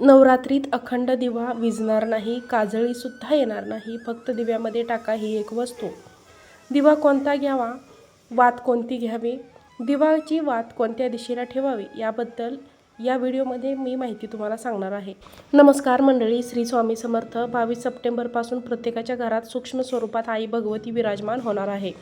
नवरात्रीत अखंड दिवा विजणार नाही काजळीसुद्धा येणार नाही फक्त दिव्यामध्ये टाका ही एक वस्तू. दिवा कोणता घ्यावा? वात कोणती घ्यावी? दिवाची वात कोणत्या दिशेला ठेवावी? याबद्दल या व्हिडिओमध्ये मी माहिती तुम्हाला सांगणार आहे. नमस्कार मंडळी श्री स्वामी समर्थ. बावीस सप्टेंबरपासून प्रत्येकाच्या घरात सूक्ष्म स्वरूपात आई भगवती विराजमान होणार आहे.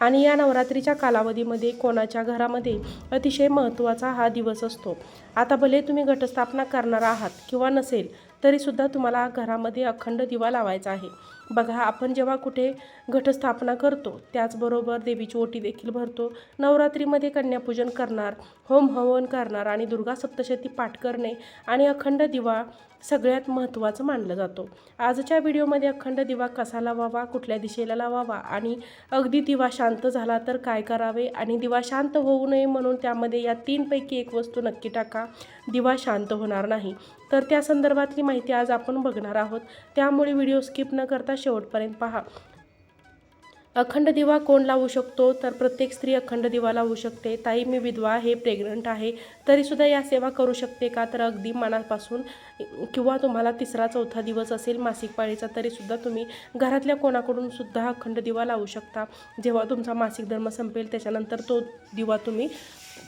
आणि या नवरात्रीच्या कालावधीमध्ये कोणाच्या घरामध्ये अतिशय महत्त्वाचा हा दिवस असतो. आता भले तुम्ही घटस्थापना करणार आहात किंवा नसेल तरीसुद्धा तुम्हाला घरामध्ये अखंड दिवा लावायचा आहे. बघा आपण जेव्हा कुठे घटस्थापना करतो त्याचबरोबर देवीची ओटी देखील भरतो नवरात्रीमध्ये कन्यापूजन करणार होम हवन करणार आणि दुर्गा सप्तशती पाठ करणे आणि अखंड दिवा सगळ्यात महत्त्वाचं मानलं जातो. आजच्या व्हिडिओमध्ये अखंड दिवा कसा लावावा कुठल्या दिशेला लावावा आणि अगदी दिवा शांत झाला तर काय करावे आणि दिवा शांत होऊ नये म्हणून त्यामध्ये या तीनपैकी एक वस्तू नक्की टाका. दिवा शांत होणार नाही. तर त्या संदर्भातली माहिती आज आपण बघणार आहोत. त्यामुळे व्हिडिओ स्किप न करता शेवटपर्यंत पहा. अखंड दिवा कोण लावू शकतो? तर प्रत्येक स्त्री अखंड दिवा लावू शकते. ताई मी विधवा आहे प्रेग्नंट आहे. तरीसुद्धा या सेवा करू शकते का तर अगदी मनापासून किंवा तुम्हाला तिसरा चौथा दिवस असेल मासिक पाळीचा तरीसुद्धा तुम्ही घरातल्या कोणाकडून सुद्धा अखंड दिवा लावू शकता. जेव्हा तुमचा मासिक धर्म संपेल त्याच्यानंतर तो दिवा तुम्ही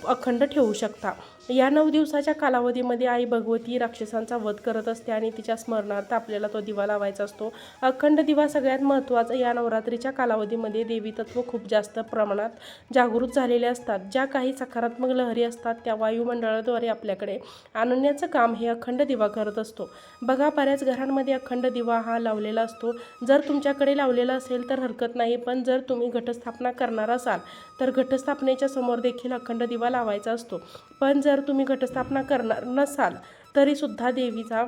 अखंड ठेवू शकता. या नऊ दिवसाच्या कालावधीमध्ये आई भगवती राक्षसांचा वध करत असते आणि तिच्या स्मरणार्थ आपल्याला तो दिवा लावायचा असतो. अखंड दिवा सगळ्यात महत्त्वाचा या नवरात्रीच्या कालावधीमध्ये देवी तत्व खूप जास्त प्रमाणात जागृत झालेले असतात. ज्या काही सकारात्मक लहरी असतात त्या वायुमंडळाद्वारे आपल्याकडे आणण्याचं काम हे अखंड दिवा करत असतो. बघा बऱ्याच घरांमध्ये अखंड दिवा हा लावलेला असतो. जर तुमच्याकडे लावलेला असेल तर हरकत नाही पण जर तुम्ही घटस्थापना करणार असाल तर घटस्थापनेच्या समोर देखील अखंड दिवा लावायचा असतो. पण जर तुम्ही घटस्थापना करणार नसाल तरीसुद्धा देवीचा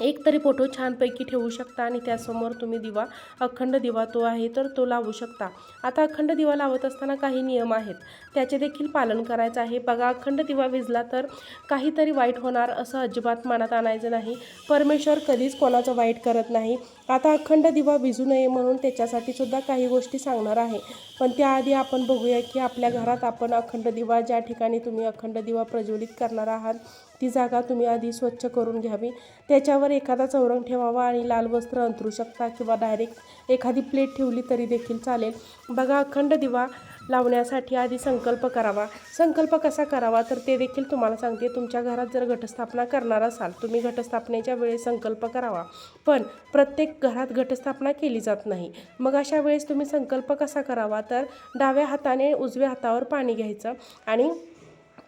एक तरी फोटो छानपैकी ठेवू शकता आणि त्यासमोर तुम्ही दिवा अखंड दिवा तो आहे तर तो लावू शकता. आता अखंड दिवा लावत असताना काही नियम आहेत. त्याचे देखील पालन करायचं आहे. बघा अखंड दिवा विजला तर काहीतरी वाईट होणार असं अजिबात मनात आणायचं नाही. परमेश्वर कधीच कोणाचं वाईट करत नाही. आता अखंड दिवा विजू नये म्हणून त्याच्यासाठी सुद्धा काही गोष्टी सांगणार आहे. पण त्याआधी आपण बघूया की आपल्या घरात आपण अखंड दिवा ज्या ठिकाणी तुम्ही अखंड दिवा प्रज्वलित करणार आहात ती जागा तुम्ही आधी स्वच्छ करून घ्यावी. त्याच्यावर एखादा चौरंग ठेवावा आणि लाल वस्त्र अंतरू शकता किंवा डायरेक्ट एखादी प्लेट ठेवली तरी देखील चालेल. बघा अखंड दिवा लावण्यासाठी आधी संकल्प करावा. संकल्प कसा करावा तर ते देखील तुम्हाला सांगते. तुमच्या घरात जर घटस्थापना करणार असाल तुम्ही घटस्थापनेच्या वेळेस संकल्प करावा. पण प्रत्येक घरात घटस्थापना केली जात नाही. मग अशा वेळेस तुम्ही संकल्प कसा करावा? तर डाव्या हाताने उजव्या हातावर पाणी घ्यायचं आणि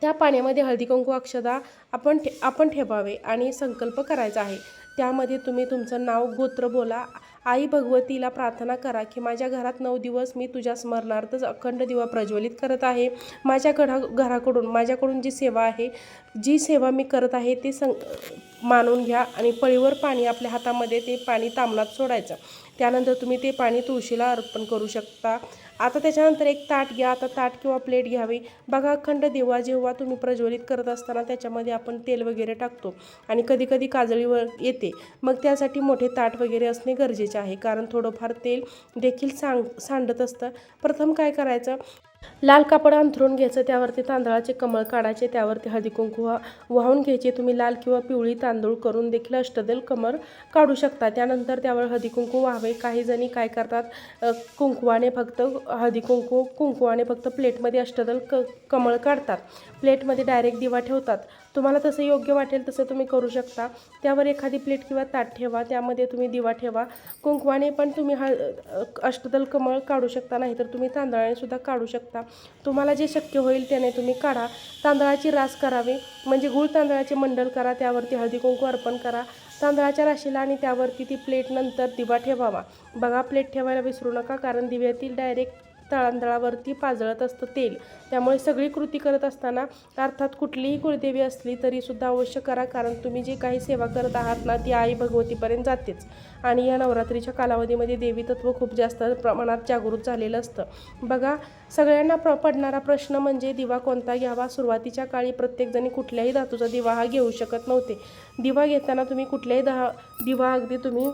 त्या पाण्यामध्ये हळदी कुंकू अक्षदा आपण ठे आपण ठेवावे आणि संकल्प करायचा आहे. त्यामध्ये तुम्ही तुमचं नाव गोत्र बोला. आई भगवतीला प्रार्थना करा की माझ्या घरात नऊ दिवस मी तुझ्या स्मरणार्थच अखंड दिवा प्रज्वलित करत आहे. माझ्या घरा घराकडून माझ्याकडून जी सेवा आहे जी सेवा मी करत आहे ते सं मानून घ्या आणि पळीवर पाणी आपल्या हातामध्ये ते पाणी तामणात सोडायचं. त्यानंतर तुम्ही ते पाणी तुळशीला अर्पण करू शकता. आता त्याच्यानंतर एक ताट घ्या. आता ताट किंवा प्लेट घ्यावी. बघा अखंड दिवा जेव्हा तुम्ही प्रज्वलित करत असताना त्याच्यामध्ये आपण तेल वगैरे टाकतो आणि कधीकधी काजळीवर येते. मग त्यासाठी मोठे ताट वगैरे असणे गरजेचे आहे. कारण थोडंफार तेल देखील सांग सांडत असतं. प्रथम काय करायचं? लाल कापड अंथरून घ्यायचं त्यावरती तांदळाचे कमळ काढायचे त्यावरती हळदी कुंकू वा- वाहून घ्यायचे. तुम्ही लाल किंवा पिवळी तांदूळ करून देखील अष्टदल कमळ काढू शकता. त्यानंतर त्यावर हळदी कुंकू व्हावे. काही जणी काय करतात कुंकवाने फक्त हळदी कुंकू कुंकवाने फक्त प्लेटमध्ये अष्टदल क कमळ काढतात. प्लेटमध्ये डायरेक्ट दिवा ठेवतात. तुम्हाला तसं योग्य वाटेल तसं तुम्ही करू शकता. त्यावर एखादी प्लेट किंवा ताट ठेवा त्यामध्ये तुम्ही दिवा ठेवा. कुंकवाने पण तुम्ही हळ अष्टदल कमळ काढू शकता नाही तर तुम्ही तांदळाने सुद्धा काढू शकता. तुम्हाला जे शक्य होईल त्याने तुम्ही काढा. तांदळाची रास करावी म्हणजे गुळ तांदळाचे मंडल करा त्यावरती हळदी कुंकू अर्पण करा. तांदळाच्या राशीला आणि त्यावरती ती प्लेट नंतर दिवा ठेवावा. बघा प्लेट ठेवायला विसरू नका कारण दिव्यातील डायरेक्ट तळांतळावरती पाजळत असतं तेल. त्यामुळे सगळी कृती करत असताना अर्थात कुठलीही कुळदेवी असली तरीसुद्धा अवश्य करा कारण तुम्ही जे काही सेवा करत आहात ना ती आई भगवतीपर्यंत जातेच. आणि या नवरात्रीच्या कालावधीमध्ये देवी तत्व खूप जास्त प्रमाणात जागृत झालेलं असतं. बघा सगळ्यांना प्र पडणारा प्रश्न म्हणजे दिवा कोणता घ्यावा? सुरुवातीच्या काळी प्रत्येकजणी कुठल्याही धातूचा दिवा हा घेऊ शकत नव्हते. दिवा घेताना तुम्ही कुठल्याही दहा दिवा अगदी तुम्ही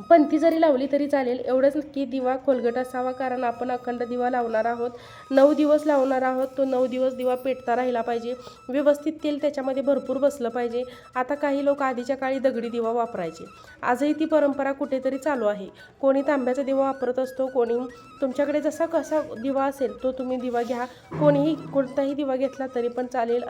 पंथी जरी लावली तरी चालेल. एवढंच की दिवा खोलगट असावा कारण आपण अखंड दिवा लावणार आहोत. नऊ दिवस लावणार आहोत तो नऊ दिवस दिवा पेटता राहिला पाहिजे. व्यवस्थित तेल त्याच्यामध्ये भरपूर बसलं पाहिजे. आता काही लोक आधीच्या काळी दगडी दिवा वापरायचे. आजही ती परंपरा कुठेतरी चालू आहे. कोणी तांब्याचा दिवा वापरत असतो कोणी तुमच्याकडे जसा कसा दिवा असेल तो तुम्ही दिवा घ्या. कोणीही कोणताही दिवा घेतला तरी पण चालेल.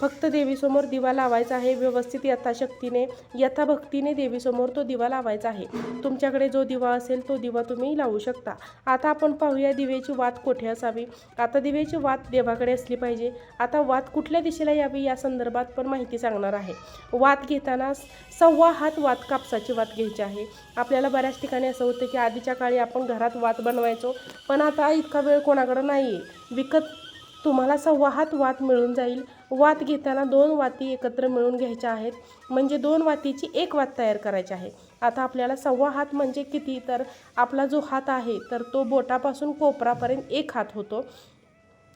फक्त देवीसमोर दिवा लावायचा आहे व्यवस्थित यथाशक्तीने यथाभक्तीने देवीसमोर तो दिवा लावायचा आहे. तुमच्याकडे जो दिवा असेल तो दिवा तुम्ही लावू शकता. आता आपण पाहूया दिव्याची वात कोठे असावी? आता दिव्याची वात देवाकडे असली पाहिजे. आता वात कुठल्या दिशेला यावी या संदर्भात पण माहिती सांगणार आहे. वात घेताना सव्वा हात वात कापसाची वात घ्यायची आहे. आपल्याला बऱ्याच ठिकाणी असं होतं की आधीच्या काळी आपण घरात वात बनवायचो पण आता इतका वेळ कोणाकडं नाही आहे विकत तुम्हाला सव्वा हात वात मिळून जाईल. वात घेताना दोन वाती एकत्र मिळून घ्यायच्या आहेत. म्हणजे दोन वातीची एक वात तयार करायची आहे. आता आपल्याला सव्वा हात म्हणजे किती? तर आपला जो हात आहे तर तो बोटापासून कोपरापर्यंत एक हात होतो.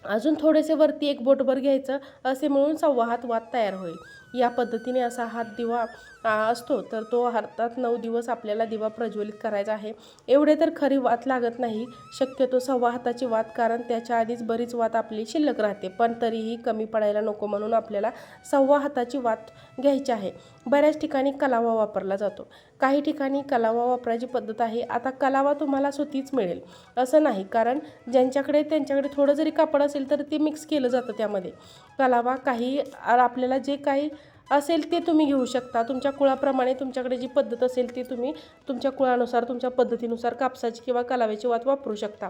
अजून थोडेसे वरती एक बोटभर घ्यायचं असे मिळून सव्वा हात वात तयार होईल. या पद्धतीने असा हात दिवा असतो. तर तो अर्थात नऊ दिवस आपल्याला दिवा प्रज्वलित करायचा आहे. एवढे तर खरी वात लागत नाही. शक्यतो सव्वा हाताची वात कारण त्याच्या आधीच बरीच वात आपली शिल्लक राहते. पण तरीही कमी पडायला नको म्हणून आपल्याला सव्वा हाताची वात घ्यायची आहे. बऱ्याच ठिकाणी कलावा वापरला जातो. काही ठिकाणी कलावा वापरायची पद्धत आहे. आता कलावा तुम्हाला सुतीच मिळेल. असं नाही कारण ज्यांच्याकडे त्यांच्याकडे थोडं जरी कापड असेल तर ते मिक्स केलं जातं त्यामध्ये. कलावा काही आपल्याला जे काही असेल ते तुम्ही घेऊ शकता. तुमच्या कुळाप्रमाणे तुमच्याकडे जी पद्धत असेल ती तुम्ही तुमच्या कुळानुसार तुमच्या पद्धतीनुसार कापसाची किंवा कलाव्याची वात वापरू शकता.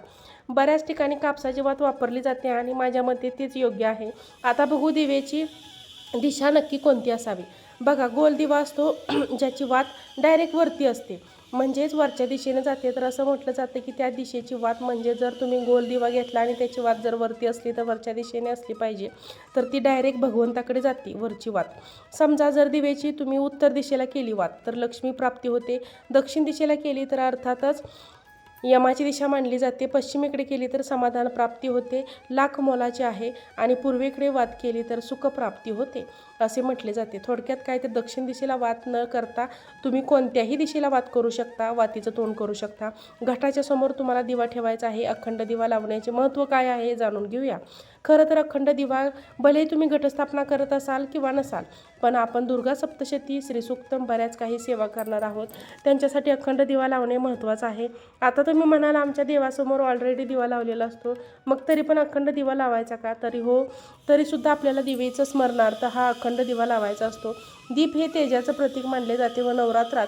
बऱ्याच ठिकाणी कापसाची वात वापरली जाते आणि माझ्या मते तेच योग्य आहे. आता बघू दिवेची दिशा नक्की कोणती असावी? बघा गोल दिवा असतो ज्याची वात डायरेक्ट वरती असते. म्हणजेच वरच्या दिशेने जाते तर असं म्हटलं जातं की त्या दिशेची वात म्हणजे जर तुम्ही गोल दिवा घेतला आणि त्याची वात जर वरती असली तर वरच्या दिशेने असली पाहिजे. तर ती डायरेक्ट भगवंताकडे जाते वरची वात समजा जर दिव्याची तुम्ही उत्तर दिशेला केली वात तर लक्ष्मी प्राप्ती होते. दक्षिण दिशेला केली तर अर्थातच यमाची दिशा मानली जाते. पश्चिमेकडे केली तर समाधान प्राप्ती होते. लाख मोलाची आहे आणि पूर्वेकडे वाद केली तर सुखप्राप्ती होते. असे म्हटले जाते. थोडक्यात काय तर दक्षिण दिशेला वाद न करता तुम्ही कोणत्याही दिशेला वाद करू शकता वातीचं तोंड करू शकता. घटाच्या समोर तुम्हाला दिवा ठेवायचा आहे. अखंड दिवा लावण्याचे महत्त्व काय आहे हे जाणून घेऊया. खरं तर अखंड दिवा भले तुम्ही घटस्थापना करत असाल किंवा नसाल पण आपण दुर्गा सप्तशती श्रीसूक्तम बऱ्याच काही सेवा करणार आहोत. त्यांच्यासाठी अखंड दिवा लावणे महत्त्वाचं आहे. आता तुम्ही म्हणाल आमच्या देवासमोर ऑलरेडी दिवा लावलेला असतो. मग तरी पण अखंड दिवा लावायचा का? तरी हो तरीसुद्धा आपल्याला दिवेचं स्मरणार्थ हा अखंड अखंड दिवा लावायचा असतो. दीप हे तेजाचं प्रतीक मानले जाते व नवरात्रात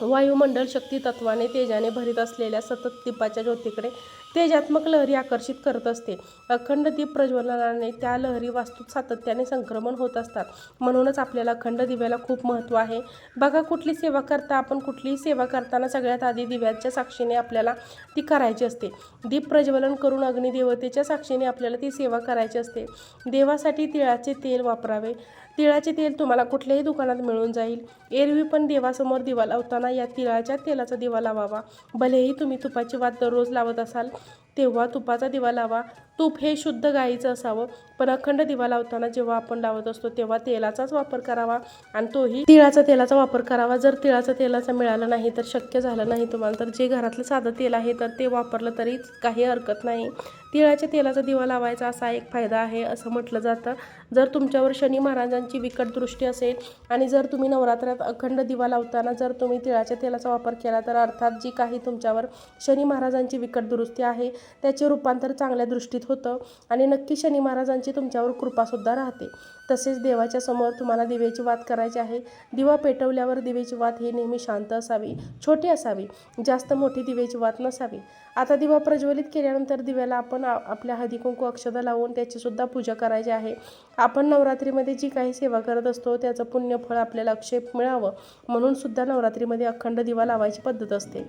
वायुमंडल शक्ती तत्वाने तेजाने भरीत असलेल्या सतत दीपाच्या ज्योतीकडे तेजात्मक लहरी आकर्षित करत असते. अखंड दीप प्रज्वलनाने त्या लहरी वास्तूत सातत्याने संक्रमण होत असतात. म्हणूनच आपल्याला अखंड दिव्याला खूप महत्त्व आहे. बघा कुठली सेवा करता आपण कुठलीही सेवा करताना सगळ्यात आधी दिव्याच्या साक्षीने आपल्याला ती करायची असते. दीप प्रज्वलन करून अग्निदेवतेच्या साक्षीने आपल्याला ती सेवा करायची असते. देवासाठी तिळाचे तेल वापरावे. तिळाचे तेल तुम्हाला कुठल्याही दुकानात मिळून जाईल. एरवी पण देवासमोर दिवा लावताना या तिळाच्या तेलाचा दिवा लावावा. भलेही तुम्ही तुपाची वात दररोज लावत असाल तेव्हा तुपाचा दिवा लावा. तूप हे शुद्ध गाईचं असावं. पण अखंड दिवा लावताना जेव्हा आपण लावत असतो तेव्हा तेलाचाच वापर करावा. आणि तोही तिळाचा तेलाचा वापर करावा. जर तिळाचा तेलाचा मिळाला नाही तर शक्य झालं नाही तुम्हाला तर जे घरातलं साधं तेल आहे तर ते वापरलं तरी काही हरकत नाही. तिळाच्या तेलाचा दिवा लावायचा असा एक फायदा आहे असं म्हटलं जातं. जर तुमच्यावर शनी महाराजांची विकट दृष्टी असेल आणि जर तुम्ही नवरात्रात अखंड दिवा लावताना जर तुम्ही तिळाच्या तेलाचा वापर केला तर अर्थात जी काही तुमच्यावर शनी महाराजांची विकट दुरुस्ती आहे त्याचे रूपांतर चांगल्या दृष्टीत होतं आणि नक्की शनी महाराजांची तुमच्यावर कृपासुद्धा राहते. तसेच देवाच्या समोर तुम्हाला दिव्याची वात करायची आहे. दिवा पेटवल्यावर दिव्याची वात ही नेहमी शांत असावी छोटी असावी जास्त मोठी दिव्याची वात नसावी. आता दिवा प्रज्वलित केल्यानंतर दिव्याला आपण आपल्या हळदी कुंकू अक्षदा लावून त्याचीसुद्धा पूजा करायची आहे. आपण नवरात्रीमध्ये जी काही सेवा करत असतो त्याचं पुण्यफळ आपल्याला अक्षेप मिळावं म्हणून सुद्धा नवरात्रीमध्ये अखंड दिवा लावायची पद्धत असते.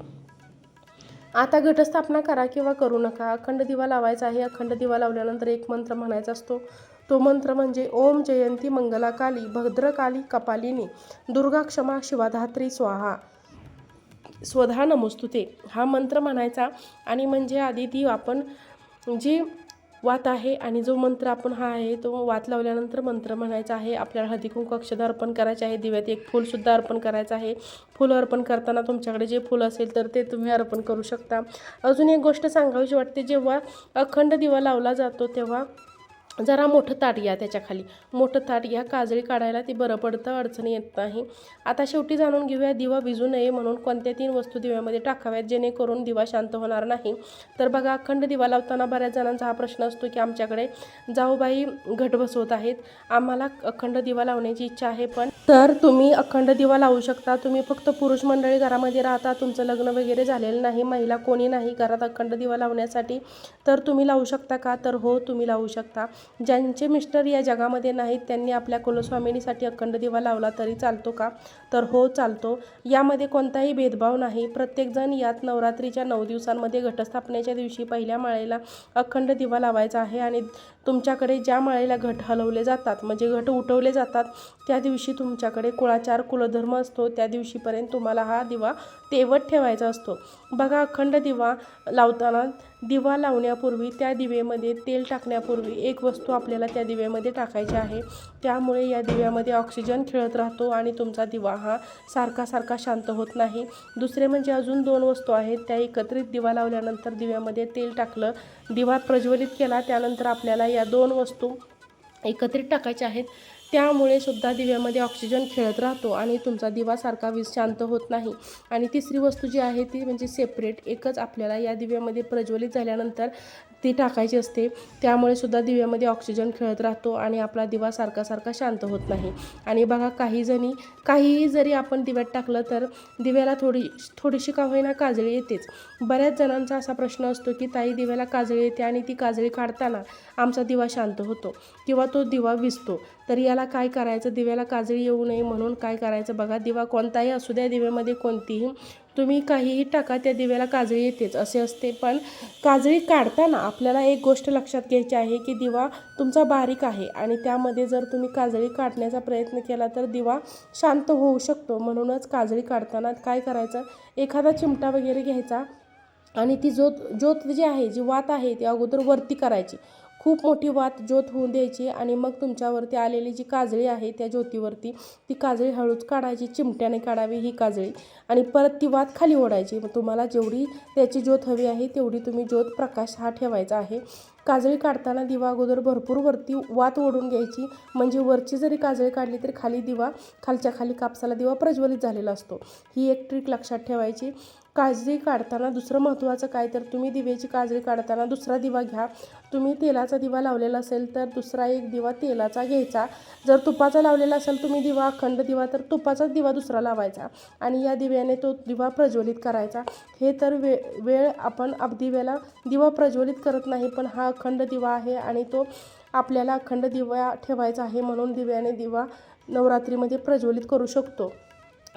आता घटस्थापना करा किंवा करू नका. अखंड दिवा लावायचा आहे. अखंड दिवा लावल्यानंतर एक मंत्र म्हणायचा असतो. तो मंत्र म्हणजे ओम जयंती मंगलाकाली भद्रकाली कपालिनी दुर्गा क्षमा शिवाधात्री स्वाहा. स्वधा नमोस्तुते. हा मंत्र म्हणायचा आणि म्हणजे आधी ती आपण जी वात आहे आणि जो मंत्र आपण हा आहे तो वात लावल्यानंतर मंत्र म्हणायचा आहे. आपल्याला हळदीकुंक अक्षदा अर्पण करायचे आहे. दिव्यात एक फूलसुद्धा अर्पण करायचं आहे. फुल अर्पण करताना तुमच्याकडे जे फुल असेल तर ते तुम्ही अर्पण करू शकता. अजून एक गोष्ट सांगावीशी वाटते. जेव्हा अखंड दिवा लावला जातो तेव्हा जरा मोठं ताट घ्या त्याच्याखाली. मोठं ताट घ्या काजळी काढायला ते बरं पडतं अडचणी येत नाही. आता शेवटी जाणून घेऊया दिवा विजू नये म्हणून कोणत्या तीन वस्तू दिव्यामध्ये टाकाव्यात जेणेकरून दिवा शांत होणार नाही. तर बघा अखंड दिवा लावताना बऱ्याच जणांचा हा प्रश्न असतो की आमच्याकडे जाऊबाई घट बसवत आहेत. आम्हाला अखंड दिवा लावण्याची इच्छा आहे पण तर तुम्ही अखंड दिवा लावू शकता. तुम्ही फक्त पुरुष मंडळी घरामध्ये राहता तुमचं लग्न वगैरे झालेलं नाही महिला कोणी नाही घरात अखंड दिवा लावण्यासाठी. तर तुम्ही लावू शकता का? तर हो तुम्ही लावू शकता. ज्यांचे मिस्टर या जगामध्ये नाहीत त्यांनी आपल्या कुलस्वामिनीसाठी अखंड दिवा लावला तरी चालतो का? तर हो चालतो. यामध्ये कोणताही भेदभाव नाही. प्रत्येकजण यात नवरात्रीच्या नऊ दिवसांमध्ये घटस्थापनेच्या दिवशी पहिल्या माळेला अखंड दिवा लावायचा आहे आणि तुमच्याकडे ज्या माळेला घट हलवले जातात म्हणजे घट उठवले जातात त्या दिवशी तुमच्याकडे कुळाचार कुलधर्म असतो. त्या दिवशीपर्यंत तुम्हाला हा दिवा तेवत ठेवायचा असतो. बघा अखंड दिवा लावताना दिवा लावण्यापूर्वी त्या दिवेमध्ये तेल टाकण्यापूर्वी एक वस्तू आपल्याला त्या दिव्यामध्ये टाकायची आहे. त्यामुळे या दिव्यामध्ये ऑक्सिजन खेळत राहतो आणि तुमचा दिवा हा सारखा सारखा शांत होत नाही. दुसरे म्हणजे अजून दोन वस्तू आहेत. त्या एकत्रित दिवा लावल्यानंतर दिव्यामध्ये तेल टाकलं दिवा प्रज्वलित केला त्यानंतर आपल्याला या दोन वस्तू एकत्रित टाकायच्या आहेत. त्यामुळे सुद्धा दिव्यामध्ये ऑक्सिजन खेळत राहतो आणि तुमचा दिवासारखा वीज शांत होत नाही. आणि तिसरी वस्तू जी आहे ती म्हणजे सेपरेट एकच आपल्याला या दिव्यामध्ये प्रज्वलित झाल्यानंतर ती टाकायची असते. त्यामुळे सुद्धा दिव्यामध्ये ऑक्सिजन खेळत राहतो आणि आपला दिवा सारखा सारखा शांत होत नाही. आणि बघा काही जणी काहीही जरी आपण दिव्यात टाकलं तर दिव्याला थोडी थोडीशी का होईना काजळी येतेच. बऱ्याच जणांचा असा प्रश्न असतो की ताई दिव्याला काजळी येते आणि ती काजळी काढताना आमचा दिवा शांत होतो किंवा तो दिवा विजतो. तर याला काय करायचं? दिव्याला काजळी येऊ नये म्हणून काय करायचं बघा? दिवा कोणताही असू द्या दिव्यामध्ये कोणतीही तुम्ही काहीही टाका त्या दिव्याला काजळी येतेच असे असते. पण काजळी काढताना आपल्याला एक गोष्ट लक्षात घ्यायची आहे की दिवा तुमचा बारीक आहे आणि त्यामध्ये जर तुम्ही काजळी काढण्याचा प्रयत्न केला तर दिवा शांत होऊ शकतो. म्हणूनच काजळी काढताना काय करायचं? एखादा चिमटा वगैरे घ्यायचा आणि ती जोत ज्योत जी आहे जी वात आहे ती अगोदर वरती करायची. खूप मोठी वात ज्योत होऊन द्यायची आणि मग तुमच्यावरती आलेली जी काजळी आहे त्या ज्योतीवरती ती काजळी हळूच काढायची चिमट्याने काढावी ही काजळी. आणि परत ती वात खाली ओढायची. मग तुम्हाला जेवढी त्याची ज्योत हवी आहे तेवढी तुम्ही ज्योत प्रकाश हा ठेवायचा आहे. काजळी काढताना दिवा अगोदर भरपूर वरती वात ओढून घ्यायची. म्हणजे वरची जरी काजळी काढली तरी खाली दिवा खालच्या खाली कापसाला दिवा प्रज्वलित झालेला असतो. ही एक ट्रिक लक्षात ठेवायची. काजळी काढताना दुसरं महत्त्वाचं काय? तर तुम्ही दिव्याची काजळी काढताना दुसरा दिवा घ्या. तुम्ही तेलाचा दिवा लावलेला असेल तर दुसरा एक दिवा तेलाचा घ्यायचा. जर तुपाचा लावलेला असेल तुम्ही दिवा अखंड दिवा तर तुपाचाच दिवा दुसरा लावायचा आणि या दिव्याने तो दिवा प्रज्वलित करायचा. हे तर वे वेळ आपण अब दिव्याला दिवा प्रज्वलित करत नाही पण हा अखंड दिवा आहे आणि तो आपल्याला अखंड दिवा ठेवायचा आहे म्हणून दिव्याने दिवा नवरात्रीमध्ये प्रज्वलित करू शकतो.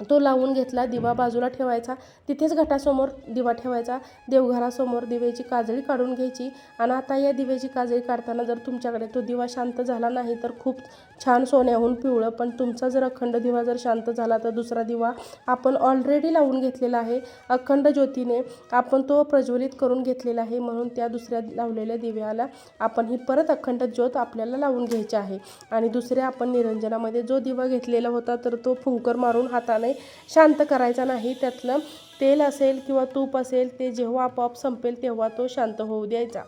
तो लावून घेतला दिवा बाजूला ठेवायचा. तिथेच घटासमोर दिवा ठेवायचा. देवघरासमोर दिव्याची काजळी काढून घ्यायची. आणि आता या दिव्याची काजळी काढताना जर तुमच्याकडे तो दिवा शांत झाला नाही तर खूप छान सोन्याहून पिवळं. पण तुमचा जर अखंड दिवा जर शांत झाला तर दुसरा दिवा आपण ऑलरेडी लावून घेतलेला आहे. अखंड ज्योतीने आपण तो प्रज्वलित करून घेतलेला आहे. म्हणून त्या दुसऱ्या लावलेल्या दिव्याला आपण ही परत अखंड ज्योत आपल्याला लावून घ्यायची आहे. आणि दुसऱ्या आपण निरंजनामध्ये जो दिवा घेतलेला होता तर तो फुंकर मारून हाताने शांत करायचा नाही त्यातलं तेल असेल किंवा तूप असेल ते जेव्हा आपोआप संपेल तेव्हा तो शांत होऊ द्यायचा.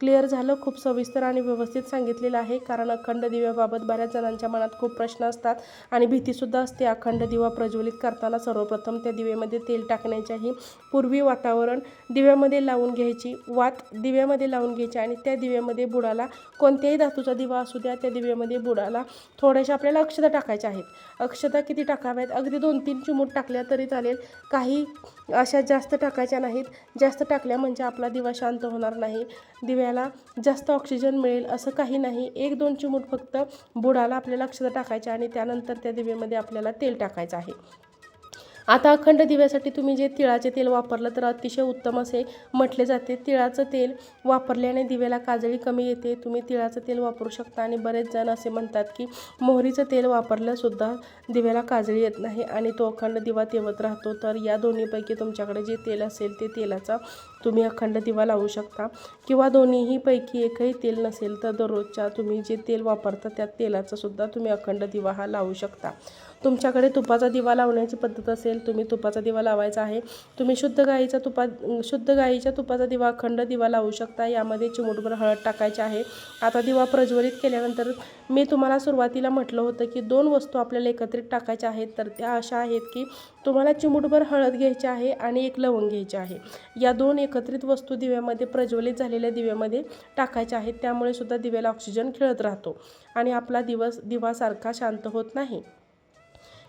क्लिअर झालं खूप सविस्तर आणि व्यवस्थित सांगितलेलं आहे. कारण अखंड दिव्याबाबत बऱ्याच जणांच्या मनात खूप प्रश्न असतात आणि भीतीसुद्धा असते. अखंड दिवा प्रज्वलित करताना सर्वप्रथम त्या दिव्यामध्ये तेल टाकण्याच्याही पूर्वी वातावरण दिव्यामध्ये लावून घ्यायची. वात दिव्यामध्ये लावून घ्यायची आणि त्या दिव्यामध्ये बुडाला कोणत्याही धातूचा दिवा असू द्या त्या दिव्यामध्ये बुडाला थोड्याशा आपल्याला अक्षता टाकायच्या आहेत. अक्षता किती टाकाव्यात? अगदी दोन तीन चिमूट टाकल्या तरी चालेल. काही अशा जास्त टाकायच्या नाहीत. जास्त टाकल्या म्हणजे आपला दिवा शांत होणार नाही. आपल्याला जास्त ऑक्सिजन मिळेल असं काही नाही. एक दोन चिमूट फक्त बुडाला आपल्याला अक्षता टाकायच्या आणि त्यानंतर त्या दिव्यामध्ये आपल्याला तेल टाकायचं आहे. आता अखंड दिव्यासाठी तुम्ही जे तिळाचे तेल वापरलं तर अतिशय उत्तम असे म्हटले जाते. तिळाचं तेल वापरल्याने दिव्याला काजळी कमी येते. तुम्ही तिळाचं तेल वापरू शकता आणि बरेच जण असे म्हणतात की मोहरीचं तेल वापरलंसुद्धा दिव्याला काजळी येत नाही आणि तो अखंड दिवा तेवत राहतो. तर या दोन्हीपैकी तुमच्याकडे जे तेल असेल ते तेलाचा तुम्ही अखंड दिवा लावू शकता. किंवा दोन्हीहीपैकी एकही तेल नसेल तर दररोजच्या तुम्ही जे तेल वापरता त्या तेलाचासुद्धा तुम्ही अखंड दिवा हा लावू शकता. तुमच्याकडे तुपाचा दिवा लावण्याची पद्धत असेल तुम्ही तुपाचा दिवा लावायचा आहे. तुम्ही शुद्ध गाईचा तुपा शुद्ध गाईच्या तुपाचा दिवा अखंड दिवा लावू शकता. यामध्ये चिमूटभर हळद टाकायची आहे. आता दिवा प्रज्वलित केल्यानंतर मी तुम्हाला सुरुवातीला म्हटलं होतं की दोन वस्तू आपल्याला एकत्रित टाकायच्या आहेत. तर त्या अशा आहेत की तुम्हाला चिमूटभर हळद घ्यायची आहे आणि एक लवंग घ्यायची आहे. या दोन एकत्रित वस्तू दिव्यामध्ये प्रज्वलित झालेल्या दिव्यामध्ये टाकायच्या आहेत. त्यामुळे सुद्धा दिव्याला ऑक्सिजन खेळत राहतो आणि आपला दिवस दिवासारखा शांत होत नाही.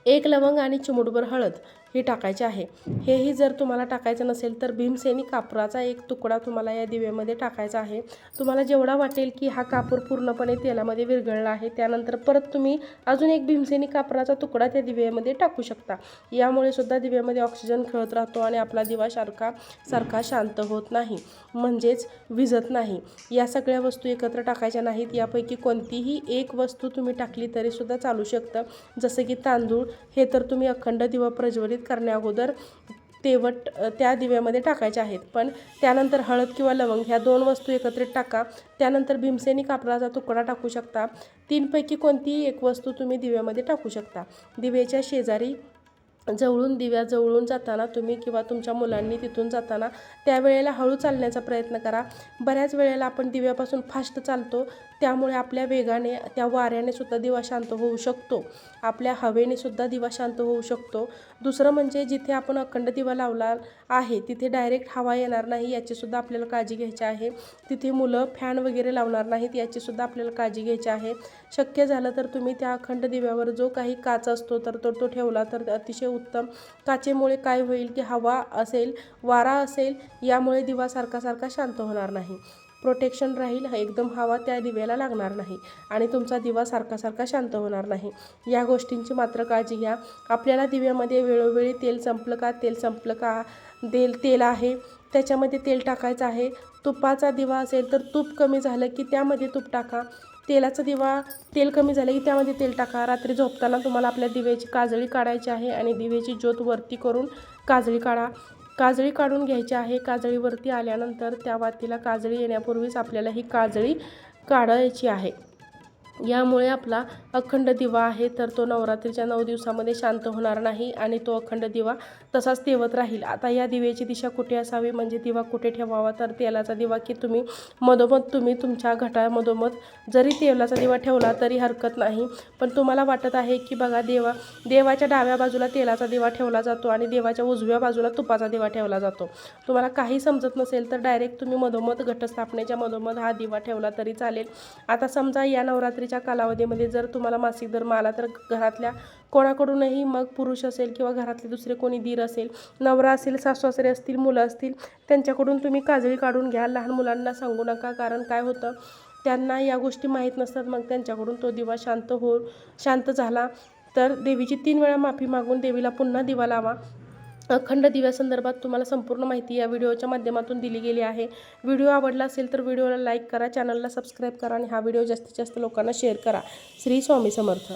एक लवंग आणि चिमूटभर हळद. हे टाकायचे आहे. हेही जर तुम्हाला टाकायचं नसेल तर भीमसेनी कापराचा एक तुकडा तुम्हाला या दिव्यामध्ये टाकायचा आहे. तुम्हाला जेवढा वाटेल की हा कापूर पूर्णपणे तेलामध्ये विरघळला आहे त्यानंतर परत तुम्ही अजून एक भीमसेनी कापराचा तुकडा त्या दिव्यामध्ये टाकू शकता. यामुळे सुद्धा दिव्यामध्ये ऑक्सिजन खेळत राहतो आणि आपला दिवा सारखा सारखा शांत होत नाही म्हणजेच विझत नाही. या सगळ्या वस्तू एकत्र टाकायच्या नाहीत. यापैकी कोणतीही एक वस्तू तुम्ही टाकली तरीसुद्धा चालू शकतं. जसं की तांदूळ हे तर तुम्ही अखंड दिवा प्रज्वलित करण्याअगोदर तेवट त्या दिव्यामध्ये टाकायचे आहेत. पण त्यानंतर हळद किंवा लवंग ह्या दोन वस्तू एकत्रित टाका. त्यानंतर भीमसेनी कापडाचा तुकडा टाकू शकता. तीनपैकी कोणतीही एक वस्तू तुम्ही दिव्यामध्ये टाकू शकता. दिव्याच्या शेजारी जवळून दिव्या जवळून जाताना तुम्ही किंवा तुमच्या मुलांनी तिथून जाताना त्यावेळेला हळू चालण्याचा प्रयत्न करा. बऱ्याच वेळेला आपण दिव्यापासून फास्ट चालतो. त्यामुळे आपल्या वेगाने त्या वाऱ्याने सुद्धा दिवा शांत होऊ शकतो. आपल्या हवेने सुद्धा दिवा शांत होऊ शकतो. दुसरं म्हणजे जिथे आपण अखंड दिवा लावला आहे तिथे डायरेक्ट हवा येणार नाही याचीसुद्धा आपल्याला काळजी घ्यायची आहे. तिथे मुलं फॅन वगैरे लावणार नाहीत याचीसुद्धा आपल्याला काळजी घ्यायची आहे. शक्य झालं तर तुम्ही त्या अखंड दिव्यावर जो काही काच असतो तर तो तो ठेवला तर अतिशय उत्तम. काचेमुळे काय होईल की हवा असेल वारा असेल यामुळे दिवा सारखा सारखा शांत होणार नाही. प्रोटेक्शन राहील एकदम हवा त्या दिव्याला लागणार नाही आणि तुमचा दिवा सारखा सारखा शांत होणार नाही. या गोष्टींची मात्र काळजी घ्या. आपल्याला दिव्यामध्ये वेळोवेळी तेल संपलं का तेल संपलं का तेल तेल आहे त्याच्यामध्ये तेल टाकायचं आहे. तुपाचा दिवा असेल तर तूप कमी झालं की त्यामध्ये तूप टाका. तेलाचा दिवा तेल कमी झालं की त्यामध्ये तेल टाका. रात्री झोपताना तुम्हाला आपल्या दिव्याची काजळी काढायची आहे आणि दिव्याची ज्योत वरती करून काजळी काढा. काजळी काढून घ्यायची आहे. काजळीवरती आल्यानंतर त्या वातीला काजळी येण्यापूर्वीच आपल्याला ही काजळी काढायची आहे. यामुळे आपला अखंड दिवा आहे तर तो नवरात्रीच्या नऊ दिवसामध्ये शांत होणार नाही आणि तो अखंड दिवा तसाच तेवत राहील. आता या दिव्याची दिशा कुठे असावी? म्हणजे दिवा कुठे ठेवावा? तर तेलाचा दिवा की तुम्ही मधोमध तुम्ही तुमच्या घटामधोमध जरी तेलाचा दिवा ठेवला तरी हरकत नाही. पण तुम्हाला वाटत आहे की बघा देवा देवाच्या डाव्या बाजूला तेलाचा दिवा ठेवला जातो आणि देवाच्या उजव्या बाजूला तुपाचा दिवा ठेवला जातो. तुम्हाला काही समजत नसेल तर डायरेक्ट तुम्ही मधोमध घटस्थापनेच्या मधोमध हा दिवा ठेवला तरी चालेल. आता समजा या नवरात्री नवरात्रीच्या कालावधीमध्ये जर तुम्हाला मासिक धर्म आला तर घरातल्या कोणाकडूनही मग पुरुष असेल किंवा घरातले दुसरे कोणी दीर असेल नवरा असेल सासू सासरे असतील मुलं असतील त्यांच्याकडून तुम्ही काजळी काढून घ्या. लहान मुलांना सांगू नका कारण काय होतं त्यांना या गोष्टी माहीत नसतात. मग त्यांच्याकडून तो दिवा शांत हो शांत झाला तर देवीची तीन वेळा माफी मागून देवीला पुन्हा दिवा लावा. अखंड दिव्यासंदर्भात तुम्हाला संपूर्ण माहिती या व्हिडिओच्या माध्यमातून दिली गेली आहे. व्हिडिओ आवडला असेल तर व्हिडिओला लाईक करा चॅनलला सबस्क्राईब करा आणि हा व्हिडिओ जास्तीत जास्त लोकांना शेअर करा. श्री स्वामी समर्थ.